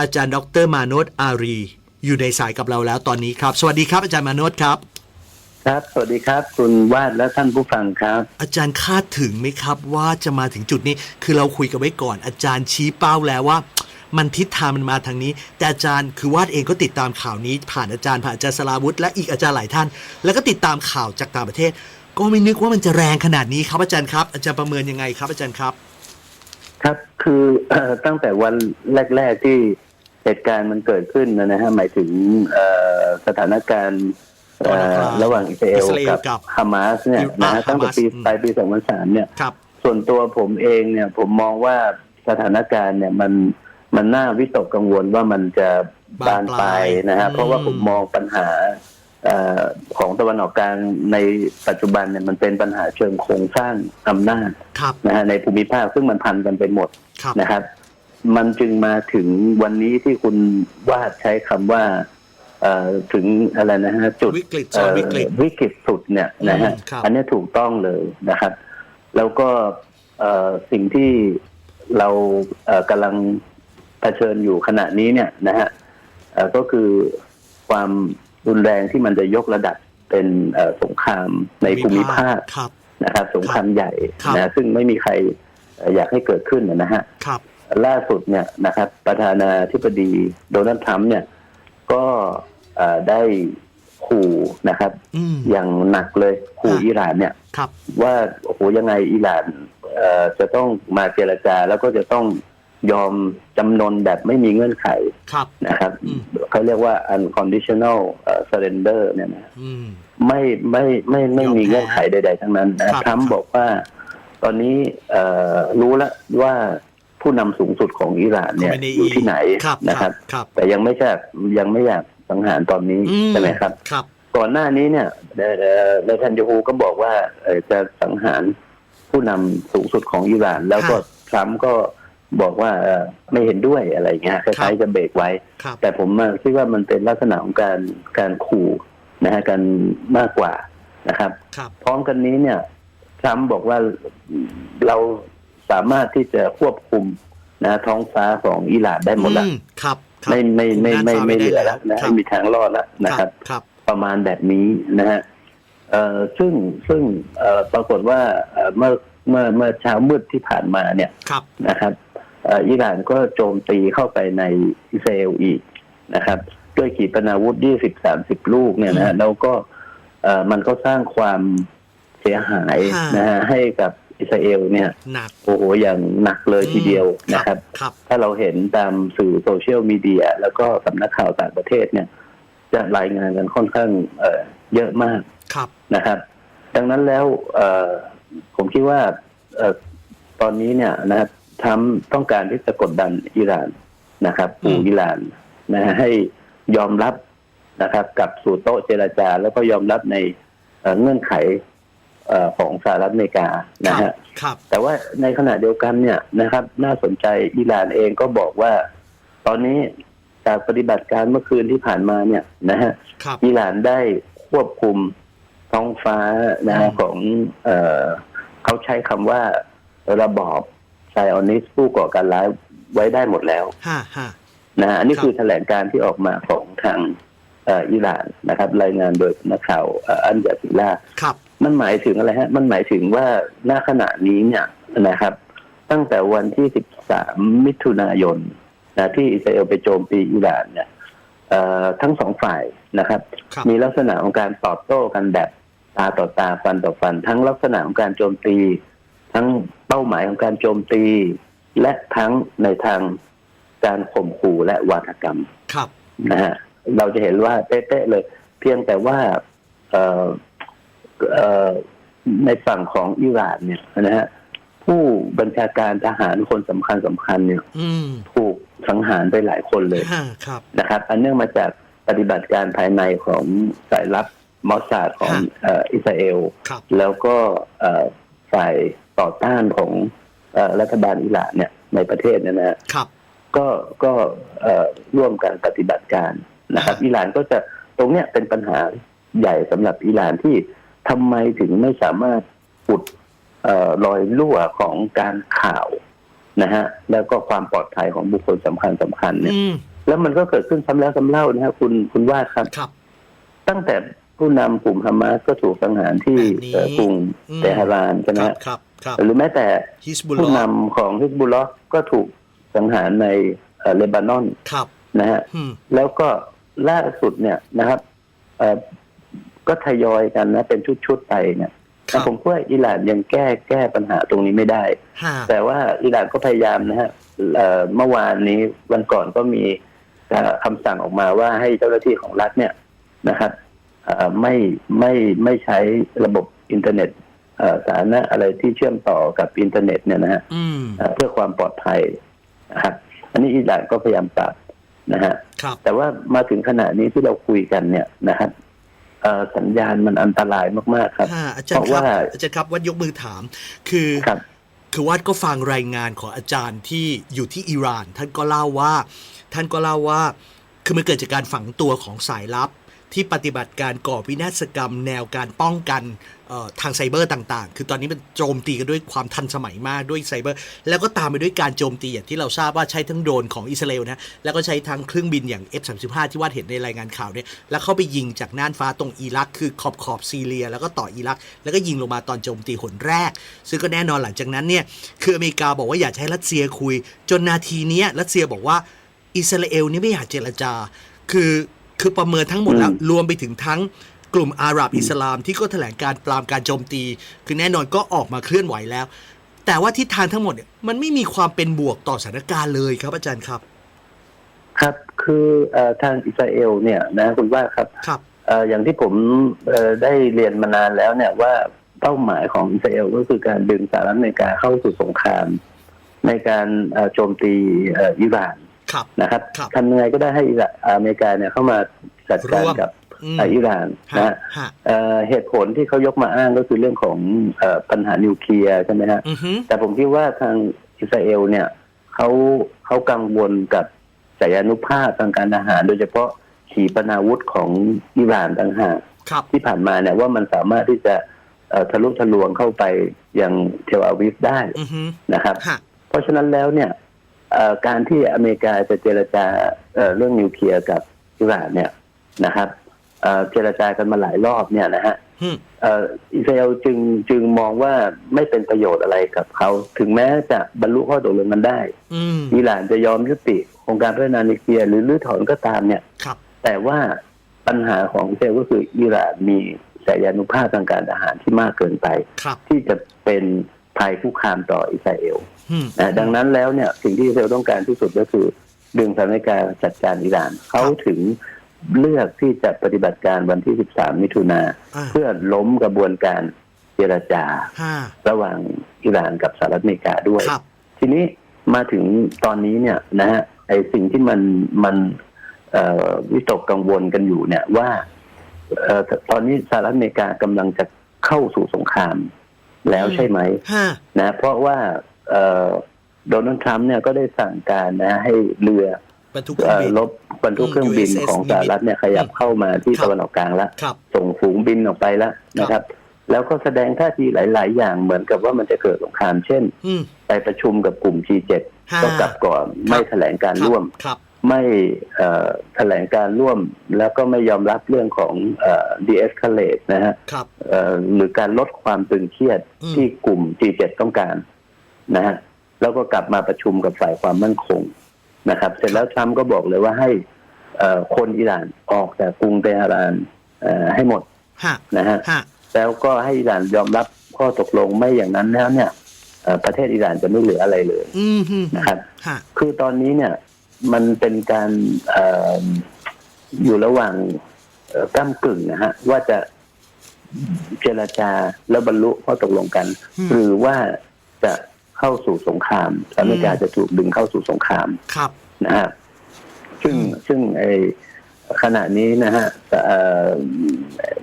อาจารย์ดรมาโนตอารี อยู่ในสายกับเราแล้วตอนนี้ครับ สวัสดีครับอาจารย์มาโนตครับ ครับ สวัสดีครับ คุณวาดและท่านผู้ฟังครับ อาจารย์คาดถึงไหมครับว่าจะมาถึงจุดนี้ คือเราคุยกันไว้ก่อน อาจารย์ชี้เป้าแล้วว่า มันทิศทางมันมาทางนี้ แต่อาจารย์คือวาดเองก็ติดตามข่าวนี้ ผ่านอาจารย์ผ่านอาจารย์สลาวุธและอีกอาจารย์หลายท่าน แล้วก็ติดตามข่าวจากต่างประเทศ ก็ไม่นึกว่ามันจะแรงขนาดนี้ครับอาจารย์ครับ อาจารย์ประเมินยังไงครับอาจารย์ครับ ครับคือเอ่อตั้งแต่วันแรก ๆที่ เหตุการณ์มันเกิดขึ้นนะฮะหมายถึงเอ่อสถานการณ์เอ่อระหว่างอิสราเอลอิสราเอลกักับบฮามาสเนี่ยนะฮะอ่าตั้งแต่ปีฮามาสปลายปี 2003 เนี่ยครับส่วนตัวผมเองเนี่ยผมมองว่าสถานการณ์เนี่ยมันมันน่าวิตกกังวลว่ามันจะบานปลายนะฮะอืมเพราะว่าผมมองปัญหาเอ่อของตะวันออกกลางในปัจจุบันเนี่ยมันเป็นปัญหาเชิงโครงสร้างอำนาจครับนะฮะในภูมิภาคซึ่งมันพันกันไปหมดครับนะครับ มันจึงมาถึงวันนี้ที่คุณวาดใช้คำว่าเอ่อถึงอะไรนะฮะจุดวิกฤตซ้อนวิกฤตเอ่อวิกฤตสุดเนี่ยนะฮะอืมครับอันนี้ถูกต้องเลยนะครับ แล้วก็เอ่อสิ่งที่เราเอ่อกำลังเผชิญอยู่ขณะนี้เนี่ยนะฮะเอ่อก็คือความรุนแรงที่มันจะยกระดับเป็นเอ่อสงครามในภูมิภาคครับนะครับ สงครามใหญ่ครับนะซึ่งไม่มีใครเอ่ออยากให้เกิดขึ้นนะฮะครับ ล่าสุดเนี่ยนะครับประธานาธิบดีโดนัลด์ทรัมป์เนี่ย ก็เอ่อได้ขู่นะครับอืมอย่างหนักเลยขู่อะอิหร่านเนี่ยครับว่าโอ้โหยังไงอิหร่านเอ่อจะต้องมาเจรจาแล้วก็จะต้องยอมจำนนแบบไม่มีเงื่อนไขครับนะครับอืมเขาเรียกว่า unconditional เอ่อ surrender เนี่ยนะอืมไม่ไม่ไม่ไม่ยอมมีแพ้เงื่อนไขใด ๆ ทั้งนั้นนะครับทรัมคป์รับบอกว่า ตอนนี้เอ่อรู้แล้วว่า ผู้นำสูงสุดของอิหร่านเนี่ยคอมเมนีอยู่ที่ไหนครับนะครับครับ แต่ยังไม่ใช่ยังไม่อยากสังหารตอนนี้อืใช่ไหมครับครับ ก่อนหน้านี้เนี่ยเอ่อเอ่อในทันยูฮูก็บอกว่าเอ่อจะสังหารผู้นำสูงสุดของอิหร่าน แล้วก็ครับทรัมป์ก็บอกว่าเอ่อไม่เห็นด้วยอะไรเงี้ยคครัล้ายบๆจะเบรกไว้ครับแต่ผมมาคิดว่ามันเป็นลักษณะของการการขู่นะฮะกันมากกว่านะครับครับ พร้อมกันนี้เนี่ยทรัมป์บอกว่าเรา สามารถที่จะควบคุมนะท้องฟ้าของอิหร่านได้หมดแล้วอืครับครับไม่ไม่ไม่ไม่คุไม่ด้านฟ้าเหลือแล้วด้นะครัไม่บมีทางรอดแล้วนะครับครับ ประมาณแบบนี้นะฮะเอ่อซึ่งซึ่งเอ่อปรากฏว่าเอ่อเมื่อเมื่อเมื่อเช้ามืดที่ผ่านมาเนี่ยครับนะครับเอ่ออิหร่านก็โจมตีเข้าไปในอิสราเอลอีกนะครับ ด้วยขีปนาวุธ20 30ลูกเนี่ยนะฮะแล้วก็เอ่อมันก็สร้างความเสียหายฮะนะฮะให้กับ อิสราเอลเนี่ยหนัก โอ้โหอย่างหนักเลยทีเดียวนะครับ ครับ ถ้าเราเห็นตามสื่อโซเชียลมีเดีย แล้วก็สำนักข่าวต่างประเทศเนี่ย จะรายงานกันค่อนข้างเอ่อเยอะมากครับนะครับ ดังนั้นแล้วเอ่อผมคิดว่าเอ่อตอนนี้เนี่ยนะครับทรัมป์ต้องการที่จะกดดันอิหร่านนะครับปูอืมอิหร่านนะฮะให้ยอมรับนะครับ กับสู่โต๊ะเจรจา แล้วก็ยอมรับในเอ่อเงื่อนไขเอ่อ ของสหรัฐอเมริกานะฮะครับแต่ว่าในขณะเดียวกันเนี่ยนะครับ น่าสนใจอิหร่านเองก็บอกว่า ตอนนี้จากปฏิบัติการเมื่อคืนที่ผ่านมาเนี่ยนะฮะครับอิหร่านได้ควบคุมท้องฟ้านะฮะอืมของเออเขาใช้คำว่าระบอบไซออนิสผู้ก่อการร้ายไว้ได้หมดแล้วห้าห้านะฮะอันนี้ครับคือแถลงการที่ออกมาของทางเอ่ออิหร่านนะครับ รายงานโดยนักข่าวเอ่ออันยาซิล่าครับ มันหมายถึงอะไรฮะ มันหมายถึงว่าณขณะนี้เนี่ยนะครับ ตั้งแต่วันที่13มิถุนายนนะที่อิสราเอลไปโจมตีอิหร่านเนี่ยเอ่อทั้งสองฝ่ายนะครับครับมีลักษณะของการตอบโต้กันแบบตาต่อตาฟันต่อฟัน ทั้งลักษณะของการโจมตี ทั้งเป้าหมายของการโจมตี และทั้งในทางการข่มขู่และวาทกรรมครับนะฮะเราจะเห็นว่าเป๊ะๆเลย เพียงแต่ว่าเอ่อเอ่อ ในฝั่งของอิหร่านเนี่ยนะฮะผู้บัญชาการทหารคนสำคัญสำคัญเนี่ยอืมถูกสังหารไปหลายคนเลยห้าครับนะครับ อันเนื่องมาจากปฏิบัติการภายในของสายลับมอสซาดของฮะเอ่ออิสราเอลครับแล้วก็เอ่อฝ่ายต่อต้านของเอ่อรัฐบาลอิหร่านเนี่ยในประเทศเนยนะฮะครับก็ก็เอ่อร่วมกันปฏิบัติการนะครับอ่าอิหร่านก็จะตรงเนี้ยเป็นปัญหาใหญ่สำหรับอิหร่านที่ ทำไมถึงไม่สามารถอุดเอ่อรอยรั่วของการข่าวนะฮะ แล้วก็ความปลอดภัยของบุคคลสำคัญสำคัญเนี่ยอืมแล้วมันก็เกิดขึ้นซ้ำแล้วซ้ำเล่านะฮะคุณคุณว่าครับครับ ตั้งแต่ผู้นำกลุ่มฮามาสก็ถูกสังหารที่แบบนี้เอ่อกรุงอืมเตหะรานใช่ไหมครับฮะครับครับหรือแม้แต่ฮิสบุลผู้ลนำของฮิสบุลลอห์ก็ถูกสังหารในเอ่อเลบานอนครับนะฮะอืมแล้วก็ล่าสุดเนี่ยนะครับเอ่อ ก็ทยอยกันนะ เป็นชุดๆไปเนี่ยครัแต่บผมว่าอิหร่านยังแก้แก้ปัญหาตรงนี้ไม่ได้ห้าแต่ว่าอิหร่านก็พยายามนะฮะเอ่อเมื่อวานนี้วันก่อนก็มีเอ่อคำสั่งออกมาว่าให้เจ้าหน้าที่ของรัฐเนี่ยนะครับเอ่อไม่ไม่ไม่ใช้ระบบอินเทอร์เน็ตเอ่อสาธารณะอะไรที่เชื่อมต่อกับอินเทอร์เน็ตเนี่ยนะฮะอืมเอ่อเพื่อความปลอดภัยนะครับอันนี้อิหร่านก็พยายามปรับนะฮะครับแต่ว่ามาถึงขณะนี้ที่เราคุยกันเนี่ยนะครับเอ่อ สัญญาณมันอันตรายมากๆครับห้าอาจารย์เพราะครับว่าอาจารย์ครับวัดยกมือถาม คือครับคือวัดก็ฟังรายงานของอาจารย์ที่อยู่ที่อิหร่าน ท่านก็เล่าว่า ท่านก็เล่าว่า คือมันเกิดจากการฝังตัวของสายลับ ที่ปฏิบัติการก่อวินาศกรรม แนวการป้องกันทางไซเบอร์ต่างๆ คือตอนนี้มันโจมตีกันด้วยความทันสมัยมากด้วยไซเบอร์ แล้วก็ตามไปด้วยการโจมตีอย่างที่เราทราบว่าใช้ทั้งโดรนของอิสราเอลนะ แล้วก็ใช้ทั้งเครื่องบินอย่าง F35 ที่วาดเห็นในรายงานข่าวเนี่ย แล้วเข้าไปยิงจากน่านฟ้าตรงอิรัก คือขอบขอบซีเรีย แล้วก็ต่ออิรัก แล้วก็ยิงลงมาตอนโจมตีหนแรก ซึ่งก็แน่นอนหลังจากนั้นเนี่ย คืออเมริกาบอกว่าอยากให้รัสเซียคุย จนนาทีเนี้ยรัสเซียบอกว่าอิสราเอลนี่ไม่อยากเจรจา คือ คือประเมินทั้งหมดแล้วอืมรวมไปถึงทั้งกลุ่มอาหรับอิสลามที่ก็แถลงการปรามการโจมตี คือแน่นอนก็ออกมาเคลื่อนไหวแล้ว แต่ว่าทิศทางทั้งหมดเนี่ยมันไม่มีความเป็นบวกต่อสถานการณ์เลยครับอาจารย์ครับ ครับคือเอ่อทางอิสราเอลเนี่ยนะคุณว่าครับครับเอ่ออย่างที่ผมเอ่อได้เรียนมานานแล้วเนี่ยว่าเป้าหมายของอิสราเอลก็คือการดึงสหรัฐอเมริกาเข้าสู่สงคราม ในการเอ่อโจมตีเอ่ออิหร่าน ครับนะครับครับทำยังไงก็ได้ให้อิหร่านอเมริกาเนี่ยเข้ามาจัดการร่วมกับอืมเอ่ออิหร่านนะฮะฮะฮะเอ่อเหตุผลที่เขายกมาอ้างก็คือเรื่องของเอ่อปัญหานิวเคลียร์ใช่ไหมฮะอือฮึแต่ผมคิดว่าทางอิสราเอลเนี่ยเขาเขากังวลกับศักยานุภาพทางการทหาร โดยเฉพาะขีปนาวุธของอิหร่านต่างหากครับที่ผ่านมาเนี่ยว่ามันสามารถที่จะเอ่อทะลุทะลวงเข้าไปยังเทลอาวิฟได้อือฮึนะครับฮะเพราะฉะนั้นแล้วเนี่ยเอ่อ การที่อเมริกาจะเจรจาเอ่อเรื่องนิวเคลียร์กับอิหร่านเนี่ยนะครับเอ่อเจรจากันมาหลายรอบเนี่ยนะฮะฮึเอ่ออิสราเอลจึงจึงมองว่าไม่เป็นประโยชน์อะไรกับเขา ถึงแม้จะบรรลุข้อตกลงกันได้อืมอิหร่านจะยอมยุติโครงการพัฒนานิวเคลียร์หรือรื้อถอนก็ตามเนี่ยครับแต่ว่าปัญหาของอิสราเอลก็คืออิหร่านมีศักยานุภาพทางการทหารที่มากเกินไปครับที่จะเป็นภัยคุกคามต่ออิสราเอลอืม นะดังนั้นแล้วเนี่ยสิ่งที่อิสราเอลต้องการที่สุดก็คือ ดึงสหรัฐอเมริกาจัดการอิหร่านเขาถึงเลือกที่จะปฏิบัติการวันที่ 13 มิถุนาอ่าเพื่อล้มกระบวนการเจรจาห้าระหว่างอิหร่านกับสหรัฐอเมริกาด้วยครับทีนี้มาถึงตอนนี้เนี่ยนะฮะไอสิ่งที่มันมันเอ่อวิตกกังวลกันอยู่เนี่ยว่าเอ่อตอนนี้สหรัฐอเมริกากำลังจะเข้าสู่สงครามแล้วใช่ไหมห้านะเพราะว่าเอ่อ โดนัลด์ทรัมป์เนี่ยก็ได้สั่งการนะให้เรือบรรทุกเครื่อเอ่งอบินลบบรรทุกเครื่องบิน USS ของสหรัฐเนี่ยขยับเข้ามาที่ครับตะวันออกกลางแล้วครับส่งฝูงบินออกไปแล้วนะครับ แล้วก็แสดงท่าทีหลาย ๆ อย่างเหมือนกับว่ามันจะเกิดสงครามเช่นอืมไปประชุมกับกลุ่ม G7 ห้าก็กลับก่อนไม่แถลงการร่วมครับไม่เอ่อแถลงการร่วม แล้วก็ไม่ยอมรับเรื่องของเอ่อ de-escalate นะฮะครับเอ่อหรือการลดความตึงเครียดอืมที่กลุ่ม G7 ต้องการ นะฮะแล้วก็กลับมาประชุมกับฝ่ายความมั่นคงนะครับ เสร็จแล้วทรัมป์ก็บอกเลยว่าให้เอ่อคนอิหร่านออกจากกรุงเตหะรานเอ่อให้หมดฮะนะฮะฮะแล้วก็ให้อิหร่านยอมรับข้อตกลงไม่อย่างนั้นแล้วเนี่ยเอ่อประเทศอิหร่านจะไม่เหลืออะไรเลยอืมฮึนะครับฮะคือตอนนี้เนี่ย มันเป็นการเอออยู่ระหว่างเอ่อก้ากึ่งนะฮะว่าจะเจรจาแล้วบรรลุข้อตกลงกันอืมหรือว่าจะ เข้าสู่สงครามสหรัฐอเมริกาอืมจะถูกดึงเข้าสู่สงครามครับนะฮะซึ่งอืมซึ่งไอขณะนี้นะฮะเอ่อ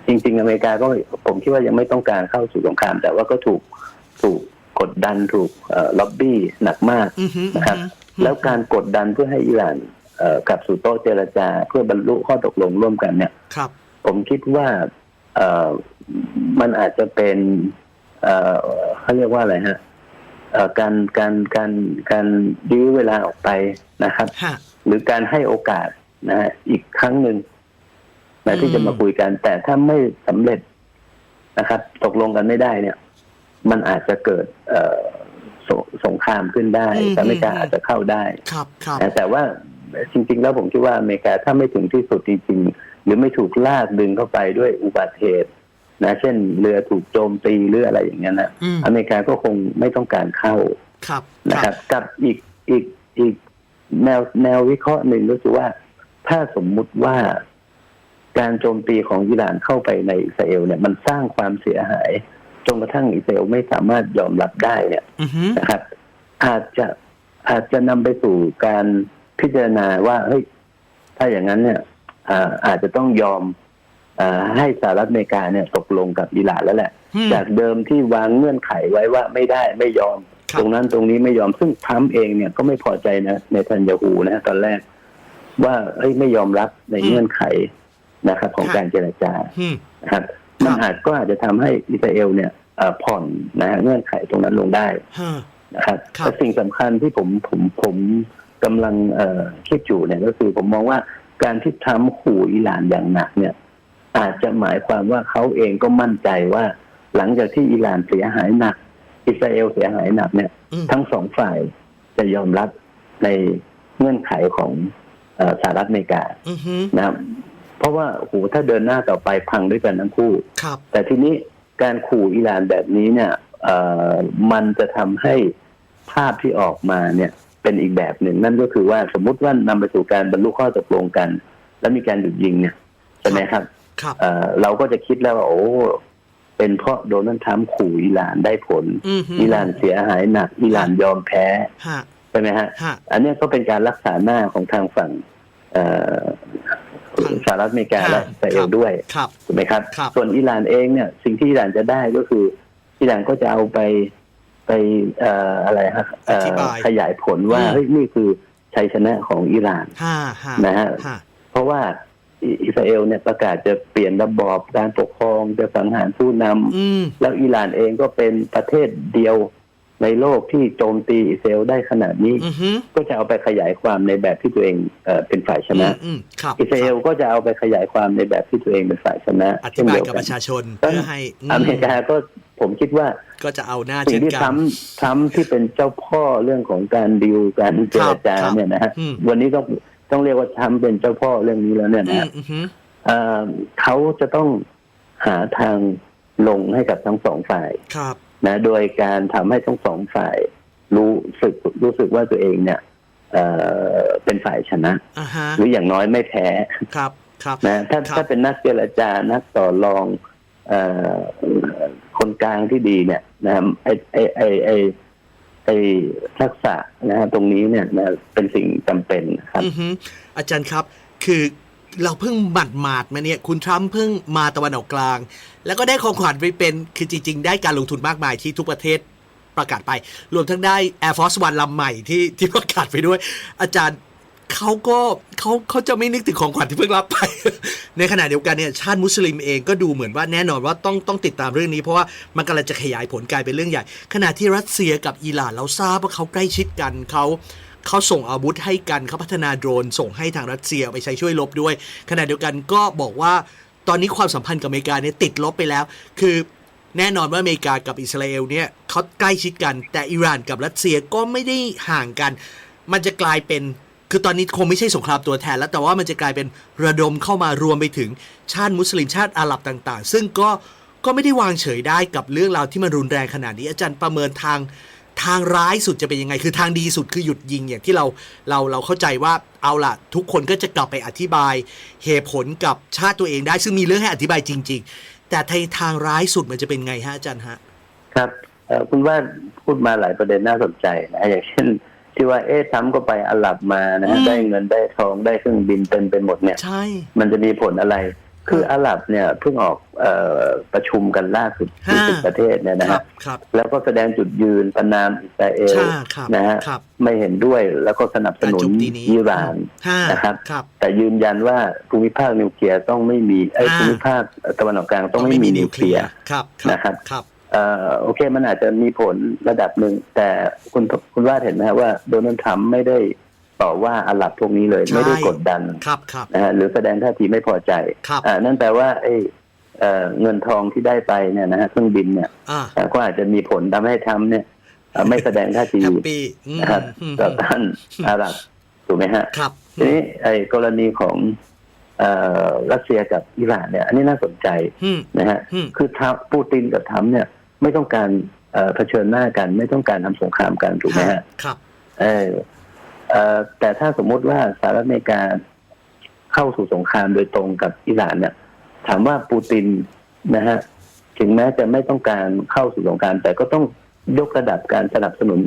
จริง ๆ อเมริกาก็ผมคิดว่ายังไม่ต้องการเข้าสู่สงคราม แต่ว่าก็ถูกถูกกดดันถูกเอ่อล็อบบี้หนักมากอือฮึนะครับอือฮึแล้วการกดดันเพื่อให้อิหร่านเอ่อกลับสู่โต๊ะเจรจา เพื่อบรรลุข้อตกลงร่วมกันเนี่ยครับ ผมคิดว่าเอ่อมันอาจจะเป็นเอ่อเขาเรียกว่าอะไรฮะเอ่อ การการการการยื้อเวลาออกไปนะครับฮะหรือการให้โอกาสนะฮะอีกครั้งหนึ่งอืนะมที่จะมาคุยกัน แต่ถ้าไม่สำเร็จนะครับ ตกลงกันไม่ได้เนี่ย มันอาจจะเกิด เอ่อสงสงครามขึ้นได้สหรัฐอเมริกาอาจจะเข้าได้ครับครับนะแต่ว่าจริง ๆ แล้วผมคิดว่าอเมริกาถ้าไม่ถึงที่สุดจริงๆหรือไม่ถูกลากดึงเข้าไปด้วยอุบัติเหตุ นะเช่นเรือถูกโจมตีหรืออะไรอย่างเงี้ยนะอืมอเมริกาก็คงไม่ต้องการเข้าครับนะครับกับอีกอีกอีกแนวแนววิเคราะห์หนึ่งก็คือว่า ถ้าสมมุติว่าการโจมตีของอิหร่านเข้าไปในอิสราเอลเนี่ยมันสร้างความเสียหายจนกระทั่งอิสราเอลไม่สามารถยอมรับได้เนี่ยอือฮึนะครับ อาจจะอาจจะนำไปสู่การพิจารณาว่าเฮ้ยถ้าอย่างนั้นเนี่ยอ่าอาจจะต้องยอมอา ให้สหรัฐอเมริกาเนี่ยตกลงกับอิหร่านแล้วแหละอืมจากเดิมที่วางเงื่อนไขไว้ว่าไม่ได้ไม่ยอมครับตรงนั้นตรงนี้ไม่ยอมซึ่งทรัมป์เองเนี่ยก็ไม่พอใจนะในทันยาฮูนะตอนแรก ว่าเฮ้ยไม่ยอมรับในเงื่อนไขนะครับ ของการเจรจาอืมนะครับมันอาจก็อาจจะทำให้อิสราเอลเนี่ยเอ่อผ่อนนะฮะเงื่อนไขตรงนั้นลงได้ฮะนะครับครับแต่สิ่งสำคัญที่ผมผมผมกำลังเอ่อคิดอยู่เนี่ยก็คือผมมองว่าการที่ทำขู่อิหร่านอย่างหนักเนี่ย อาจจะหมายความว่าเขาเองก็มั่นใจว่า หลังจากที่อิหร่านเสียหายหนัก อิสราเอลเสียหายหนักเนี่ยอืมทั้งสองฝ่ายจะยอมรับในเงื่อนไขของเอ่อสหรัฐอเมริกาอือฮึนะครับเพราะว่าโอ้โหถ้าเดินหน้าต่อไปพังด้วยกันทั้งคู่ครับแต่ทีนี้การขู่อิหร่านแบบนี้เนี่ยเอ่อมันจะทำให้ภาพที่ออกมาเนี่ย เป็นอีกแบบหนึ่งนั่นก็คือว่าสมมุติว่านำไปสู่การบรรลุข้อตกลงกัน แล้วมีการหยุดยิงเนี่ยใช่ไหมครับ ครับเอ่อเราก็จะคิดแล้วว่าโอ้เป็นเพราะโดนัลด์ทรัมป์ขู่อิหร่านได้ผลอือฮึอิหร่านเสียหายหนัก อิหร่านยอมแพ้ฮะใช่ไหมฮะฮะอันเนี้ยก็เป็นการรักษาหน้าของทางฝั่งเอ่อทางสหรัฐอเมริกาและฮะอิสราเอครัลบด้วยครับถูกไหมครับครับ ส่วนอิหร่านเองเนี่ย สิ่งที่อิหร่านจะได้ก็คืออิหร่านก็จะเอาไปไปเอ่ออะไรฮะเอ่อธิอบายขยายผลว่าอืมเฮ้ยนี่คือชัยชนะของอิหร่านฮะฮะนะฮะฮะเพราะว่า อิอิสราเอลเนี่ยประกาศจะเปลี่ยนระบอบการปกครองจะสังหารผู้นำอืมแล้วอิหร่านเองก็เป็นประเทศเดียวในโลกที่โจมตีอิสราเอลได้ขนาดนี้อือฮึก็จะเอาไปขยายความในแบบที่ตัวเองเอ่อเป็นฝ่ายชนะอืมครับอิสราเอลก็จะเอาไปขยายความในแบบที่ตัวเองเป็นฝ่ายชนะอธิเช่นบายเดียวกับกัปนระชาชนก็เพื่อให้มอเมริกาก็ผมคิดว่าก็จะเอาหน้าสิ่เช่งนที่กัทรันมป์ทรัมป์ที่เป็นเจ้าพ่อเรื่องของการดิวการเจรจาครับเนี่ยนะฮะอืมวันนี้ต้อง ต้องเรียกว่าทรัมป์เป็นเจ้าพ่อเรื่องนี้แล้วเนี่ยอืนะมฮะอือฮึเอ่อเขาจะต้องหาทางลงให้กับทั้งสองฝ่ายครับนะโดยการทำให้ทั้งสองฝ่ายรู้สึกรู้สึกว่าตัวเองเนี่ยเอ่อเป็นฝ่ายชนะอ่าฮะหรืออย่างน้อยไม่แพ้ครับ ครับนะถ้าครับถ้าเป็นนักเจรจานักต่อรองเอ่อคนกลางที่ดีเนี่ยนะไอไอไอไอ ไอทักษะนะฮะตรงนี้เนี่ยนะเป็นสิ่งจำเป็นครับอืออาจารย์ครับคือเราเพิ่งหมัดหมาดมาเนี่ย คุณทรัมป์เพิ่งมาตะวันออกกลาง แล้วก็ได้ของขวัญไปเป็นคือจริง ๆ ได้การลงทุนมากมายที่ทุกประเทศประกาศไป รวมทั้งได้ Air Force One ลำใหม่ที่ที่ประกาศไปด้วย อาจารย์ เขาก็เขาเขาจะไม่นึกถึงของขวัญที่เพิ่งรับไป ในขณะเดียวกันเนี่ยชาติมุสลิมเองก็ดูเหมือนว่าแน่นอนว่าต้องต้องติดตามเรื่องนี้ เพราะว่ามันกำลังจะขยายผลกลายเป็นเรื่องใหญ่ ขณะที่รัสเซียกับอิหร่านเราทราบว่าเขาใกล้ชิดกันเขาเขาส่งอาวุธให้กันเขาพัฒนาโดรน ส่งให้ทางรัสเซียไปใช้ช่วยลบด้วย ขณะเดียวกันก็บอกว่าตอนนี้ความสัมพันธ์กับอเมริกาเนี่ยติดลบไปแล้ว คือแน่นอนว่าอเมริกากับอิสราเอลเนี่ยเขาใกล้ชิดกัน แต่อิหร่านกับรัสเซียก็ไม่ได้ห่างกัน มันจะกลายเป็น คือตอนนี้คงไม่ใช่สงครามตัวแทนแล้วแต่ว่ามันจะกลายเป็นระดมเข้ามารวมไปถึงชาติมุสลิมชาติอาหรับต่าง ๆ ซึ่งก็ก็ไม่ได้วางเฉยได้กับเรื่องราวที่มันรุนแรงขนาดนี้อาจารย์ประเมินทางทางร้ายสุดจะเป็นยังไง คือทางดีสุดคือหยุดยิงอย่างที่เราเราเราเข้าใจว่าเอาล่ะ ทุกคนก็จะกลับไปอธิบายเหตุผลกับชาติตัวเองได้ ซึ่งมีเรื่องให้อธิบายจริง ๆ แต่ในทางร้ายสุดมันจะเป็นไงฮะอาจารย์ฮะ ครับคุณว่าพูดมาหลายประเด็นน่าสนใจนะอย่างเช่น ที่ว่าเอ๊ะทรัมป์ก็ไปอาหรับมานะฮะอืมได้เงินได้ทองได้เครื่องบินเต็มไปหมดเนี่ย ใช่ มันจะมีผลอะไร คืออาหรับเนี่ยเพิ่งออกเออประชุมกันล่าสุดที่ฮะสิบประเทศเนี่ยนะครัฮะบครับแล้วก็แสดงจุดยืนประนามอิสราเอลใช่ครับนะฮะครับไม่เห็นด้วยแล้วก็สนับสนุนการโจมตีนี้อิหร่านห้านะครับครับ แต่ยืนยันว่าภูมิภาคนิวเคลียร์ต้องไม่มีไอ้ยอ่า ภูมิภาคตะวันออกกลางต้องไม่มีนิวเคลียร์ครับนะครับ ครับเเอ่อ โอเคมันอาจจะมีผลระดับหนึ่ง แต่คุณคุณว่าเห็นไหมฮะว่าโดนัลด์ทรัมป์ไม่ได้ต่อว่าอาหรับพวกนี้เลยใช่ไม่ได้กดดันครับครับนะฮะหรือแสดงท่าทีไม่พอใจครับอ่านั่นแปลว่าไอ้เอ่อเงินทองที่ได้ไปเนี่ยนะฮะเครื่องบินเนี่ยอ่าอ่าก็อาจจะมีผลทำให้ทำเนี่ยเอ่อไม่แสดงท่าทีแฮปปี้อืมนะครับอืมต่อต้านอาหรับถูกไหมฮะครับทีนี้ไอ้กรณีของเอ่อรัสเซียกับอิหร่านเนี่ย อันนี้น่าสนใจอืมนะฮะอืมคือทรัมป์ปูตินกับทรัมป์เนี่ย ไม่ต้องการเอ่อเผชิญหน้ากัน ไม่ต้องการทำสงครามกันถูกไหมฮะครับ เออเอ่อแต่ถ้าสมมุติว่าสหรัฐอเมริกาเข้าสู่สงครามโดยตรงกับอิหร่านเนี่ยถามว่าปูตินนะฮะถึงแม้จะไม่ต้องการเข้าสู่สงครามแต่ก็ต้องยกระดับการสนับสนุน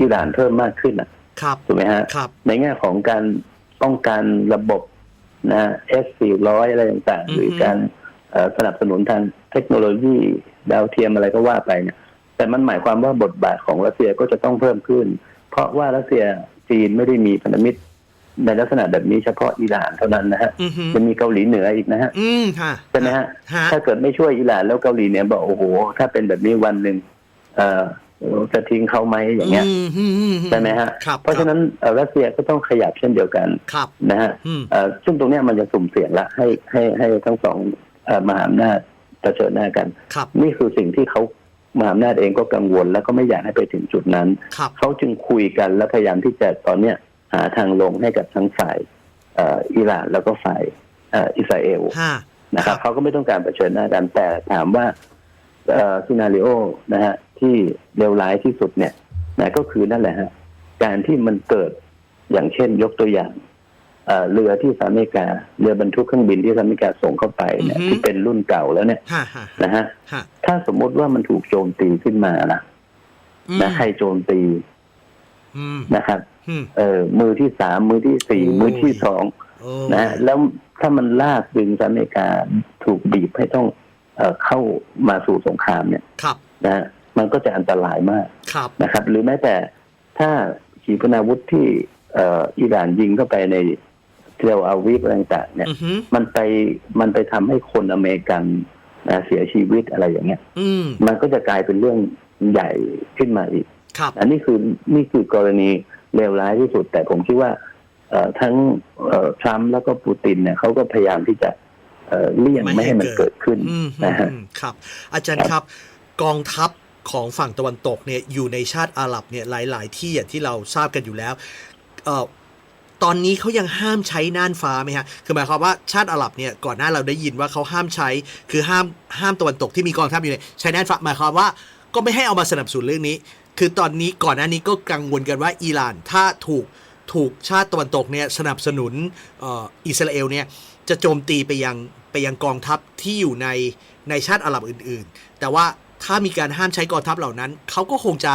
อิหร่านเพิ่มมากขึ้นอะครับถูกไหมฮะครับในแง่ของการป้องกันระบบนะ S 4 0 0อะไรต่างอือฮึๆหรือการเอ่อสนับสนุนทางเทคโนโลยี ดาวเทียมอะไรก็ว่าไปเนี่ยแต่มันหมายความว่าบทบาทของรัสเซียก็จะต้องเพิ่มขึ้น เพราะว่ารัสเซียจีนไม่ได้มีพันธมิตรในลักษณะแบบนี้เฉพาะอิหร่านเท่านั้นนะฮะอือฮึจะมีเกาหลีเหนืออีกนะฮะอืมค่ะใช่ไหมฮะฮะ ถ้าเกิดไม่ช่วยอิหร่านแล้วเกาหลีเหนือบอกโอ้โห ถ้าเป็นแบบนี้วันหนึ่งเอ่อจะทิ้งเขาไหมอย่างเงี้ยมอือืใช่ไหมฮะครับเพราะฉะนั้นเอ่อรัสเซียก็ต้องขยับเช่นเดียวกันครับนะฮะอืมเอ่อซึ่งตรงเนี้ยมันจะสุ่มเสี่ยงละให้ให้ให้ทั้งสองเอ่อมหาอำนาจ เผชิญหน้ากันครับนี่คือสิ่งที่เขามหาอำนาจเองก็กังวล แล้วก็ไม่อยากให้ไปถึงจุดนั้นครับเขาจึงคุยกันและพยายามที่จะตอนเนี้ยหาทางลงให้กับทั้งฝ่ายเอ่ออิหร่านแล้วก็ฝ่ายเอ่ออิสราเอลห้านะครับครับเขาก็ไม่ต้องการเผชิญหน้ากันแต่ถามว่าเอ่อซีนารีโอนะฮะที่เลวร้ายที่สุดเนี่ยนะก็คือนั่นแหละฮะการที่มันเกิดอย่างเช่นยกตัวอย่าง เอ่อเรือที่สหรัฐอเมริกาเรือบรรทุกเครื่องบินที่สหรัฐอเมริกาส่งเข้าไปเนี่ยอือฮึ ที่เป็นรุ่นเก่าแล้วเนี่ยห้าห้านะฮะห้าถ้าสมมติว่ามันถูกโจมตีขึ้นมานะอืมนะใครโจมตีอืมนะครับอืม เออมือที่สามมือที่สี่โอ้ย มือที่สองโอ้นะฮะแล้วถ้ามันลากดึงสหรัฐอเมริกาถูกบีบให้ต้องเอ่อเข้ามาสู่สงครามเนี่ยครับนะฮะมันก็จะอันตรายมาก ครับนะครับหรือแม้แต่ถ้าขีปนาวุธที่เอ่ออิหร่านยิงเข้าไปใน เทลอาวีฟอะไรต่างๆเนี่ยอือฮึมันไปมันไปทำให้คนอเมริกันนะเสียชีวิตอะไรอย่างเงี้ยอืมมันก็จะกลายเป็นเรื่องใหญ่ขึ้นมาอีกครับอันนี้คือนี่คือกรณีเลวร้ายที่สุด แต่ผมคิดว่าเอ่อทั้งเอ่อทรัมป์แล้วก็ปูตินเนี่ยเขาก็พยายามที่จะเอ่อเลี่ยงไม่ให้มันเกิดขึ้นอืมนะฮะอืมครับ อาจารย์ครับกองทัพของฝั่งตะวันตกเนี่ยอยู่ในชาติอาหรับเนี่ยหลาย ๆ ที่อย่างที่เราทราบกันอยู่แล้วเอ่อ ตอนนี้เขายังห้ามใช้น่านฟ้าไหมฮะ คือหมายความว่าชาติอาหรับเนี่ยก่อนหน้าเราได้ยินว่าเขาห้ามใช้ คือห้ามห้ามตะวันตกที่มีกองทัพอยู่ในใช้น่านฟ้าหมายความว่าก็ไม่ให้เอามาสนับสนุนเรื่องนี้ คือตอนนี้ก่อนหน้านี้ก็กังวลกันว่าอิหร่านถ้าถูกถูกชาติตะวันตกเนี่ยสนับสนุนอิสราเอลเนี่ยจะโจมตีไปยังไปยังกองทัพที่อยู่ในในชาติอาหรับอื่น ๆ แต่ว่าถ้ามีการห้ามใช้กองทัพเหล่านั้นเขาก็คงจะ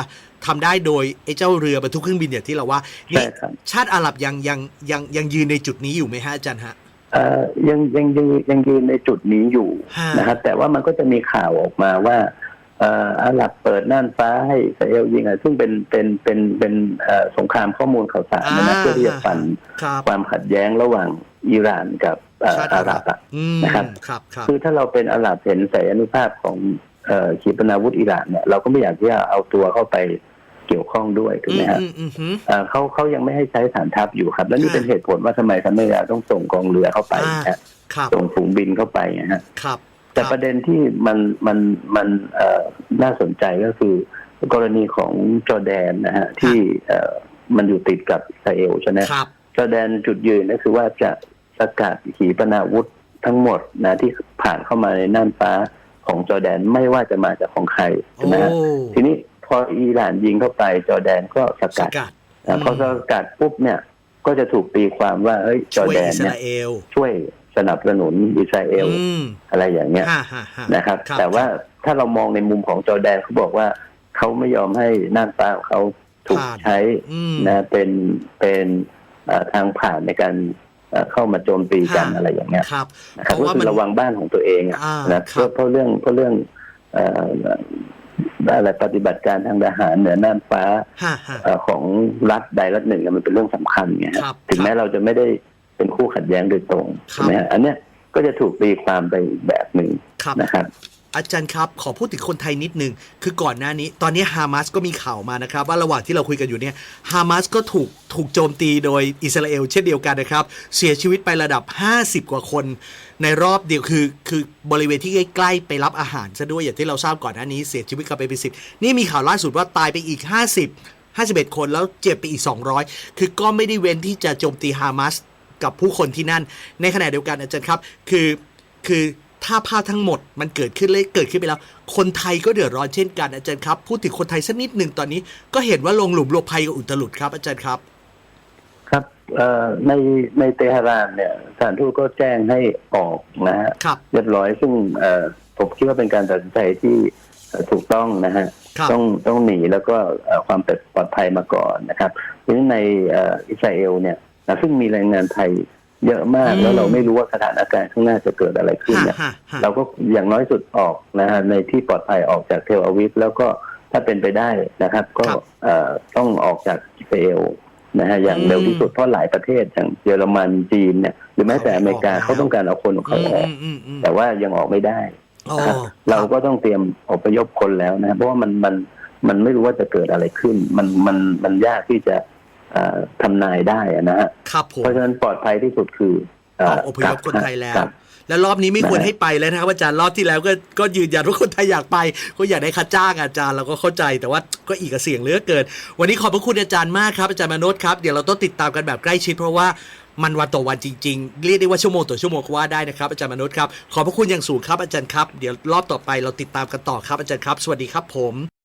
ทำได้โดยไอ้เจ้าเรือบรรทุกเครื่องบินอย่างที่เราว่าใช่นี่ครับชาติอาหรับยังยังยังยังยืนในจุดนี้อยู่ไหมฮะอาจารย์ฮะเอ่อยังยังยังยังยืนในจุดนี้อยู่ฮะนะครับแต่ว่ามันก็จะมีข่าวออกมาว่าเอ่ออาหรับเปิดน่านฟ้าให้อิสราเอลยิงอะซึ่งเป็นเป็นเป็นเป็นเอ่อสงครามข้อมูลข่าวสารนะนะเพื่อที่จะปั่นครับความขัดแย้งระหว่างอิหร่านกับเอ่อชาติอาอาหหรัรับบอะอืมนะครับครับครับคือถ้าเราเป็นอาหรับเห็นศักยานุภาพของเอ่อขีปนาวุธอิหร่านเนี่ยเราก็ไม่อยากที่จะเอาตัวเข้าไปเกี่ยวข้องด้วยถูกไหมฮะอืมอืมอืมเอ่อเขาเขายังไม่ให้ใช้ฐานทัพอยู่ครับ และนี่อ่าเป็นเหตุผลว่าทำไมทำไมเราต้องส่งกองเรือเข้าไปอ่านะฮะครับส่งฝูงบินเข้าไปนะฮะครับ แต่ครับประเด็นที่มันมันมันเอ่อน่าสนใจก็คือกรณีของจอร์แดนนะฮะที่เอ่อมันอยู่ติดกับอิสราเอลใช่ไหมครับจอร์แดนจุดยืนก็คือว่าจะสกัดขีปนาวุธทั้งหมดนะที่ผ่านเข้ามาในน่านฟ้าของจอร์แดนไม่ว่าจะมาจากของใครใช่โอ้ไหมฮะทีนี้พ ออิหร่านยิงเข้าไปจอร์แดนก็สสกัดกัดนะพอสกัดปุ๊บเนี่ยก็จะถูกตีความว่าเฮ้ยจช่อวยร์แดนอิสเนี่ยราเอลช่วยสนับสนุนอิสราเอลอืมอะไรอย่างเงี้ยฮ่าฮ่าฮ่านะครับครับ แต่ว่าถ้าเรามองในมุมของจอร์แดนเขาบอกว่าเขาไม่ยอมให้น่านฟ้าของเขาถูกผ่านใช้อืมนะเป็นเป็นเอ่อทางผ่านในการเอ่อเข้ามาโจมตีกันค่ะอะไรอย่างเงี้ยครับนะคเพรับราะก็ว่าคืมันอระวังบ้านของตัวเองอะอ่านะครัเพราะบเพราะเรื่องเพราะเรื่องเอ่ออะไรปฏิบัติการทางทหารเหนือน่านฟ้าฮ่าฮ่าเอ่อของรัฐใดรัฐหนึ่งเนี่ยมันเป็นเรื่องสำคัญไงฮะครับถึงแม้เราจะไม่ได้เป็นคู่ขัดแย้งโดยตรงครับใช่ไหมฮะอันเนี้ยก็จะถูกตีความไปอีกแบบหนึ่งครับนะครับ อาจารย์ครับ ขอพูดถึงคนไทยนิดนึง คือก่อนหน้านี้ ตอนนี้ฮามาสก็มีข่าวมานะครับ ว่าระหว่างที่เราคุยกันอยู่เนี่ยฮามาสก็ถูกถูกโจมตีโดยอิสราเอลเช่นเดียวกันนะครับ เสียชีวิตไประดับ 50 กว่าคน ในรอบเดียวคือ คือบริเวณที่ใกล้ๆไปรับอาหารซะด้วยอย่างที่เราทราบก่อนหน้านี้เสียชีวิตกันไปเป็นสิบนี่มีข่าวล่าสุดว่าตายไปอีก 50 51 คนแล้วเจ็บไปอีก 200 คือก็ไม่ได้เว้นที่จะโจมตีฮามาสกับผู้คนที่นั่น ในขณะเดียวกันอาจารย์ครับ คือคือ ถ้าภาพทั้งหมดมันเกิดขึ้นเลยเกิดขึ้นไปแล้ว คนไทยก็เดือดร้อนเช่นกันอาจารย์ครับ พูดถึงคนไทยสักนิดหนึ่งตอนนี้ ก็เห็นว่าลงหลุมหลบภัยกับอุตลุดครับ อาจารย์ครับ ครับเอ่อในในเตหะรานเนี่ยสถานทูตก็แจ้งให้ออกนะฮะครับเรียบร้อยซึ่งเอ่อผมคิดว่าเป็นการตัดสินใจที่เอ่อถูกต้องนะฮะครับต้องต้องหนีแล้วก็เอ่อความปลอดภัยมาก่อนนะครับทีนี้ในเอ่ออิสราเอลเนี่ยนะซึ่งมีแรงงานไทย เยอะมากอืมแล้วเราไม่รู้ว่าสถานการณ์ข้างหน้าจะเกิดอะไรขึ้นฮะเนี่ยฮะฮะเราก็อย่างน้อยสุดออกนะฮะในที่ปลอดภัยออกจากเทลอาวิฟแล้วก็ถ้าเป็นไปได้นะครับ ก็ครับเอ่อต้องออกจากอิสราเอลนะฮะอย่างอืมเร็วที่สุดเพราะหลายประเทศอย่างเยอรมันจีนเนี่ยหรือแม้แต่อเมริกาเขาไม่ออกแล้วเขาต้องการเอาคนของเขาอืมออกอืมอืมอืมแต่ว่ายังออกไม่ได้อ๋อนะครับเราก็ต้องเตรียมอพยพคนแล้วนะเพราะว่ามันมันมันไม่รู้ว่าจะเกิดอะไรขึ้น มันมันมันยากที่จะเอ่อ ทำนายได้อะนะฮะครับผมเพราะฉะนั้นปลอดภัยที่สุดคือเเอาอพยพคนไทยแล้วครับแล้วรอบนี้ไม่ควรนะฮะให้ไปแล้วนะครับอาจารย์รอบที่แล้วก็ก็ยืนยันว่าคนไทยอยากไปก็อยากได้ค่าจ้างอาจารย์เราก็เข้าใจแต่ว่าก็อีกกับเสียงเหลือเกิน วันนี้ขอบพระคุณอาจารย์มากครับอาจารย์มโนตครับเดี๋ยวเราต้องติดตามกันแบบใกล้ชิดเพราะว่ามันวันต่อวันจริงๆ เรียกได้ว่าชั่วโมงต่อชั่วโมงก็ว่าได้นะครับอาจารย์มโนตครับ ขอบพระคุณอย่างสูงครับอาจารย์ครับ เดี๋ยวรอบต่อไปเราติดตามกันต่อครับอาจารย์ครับ สวัสดีครับผม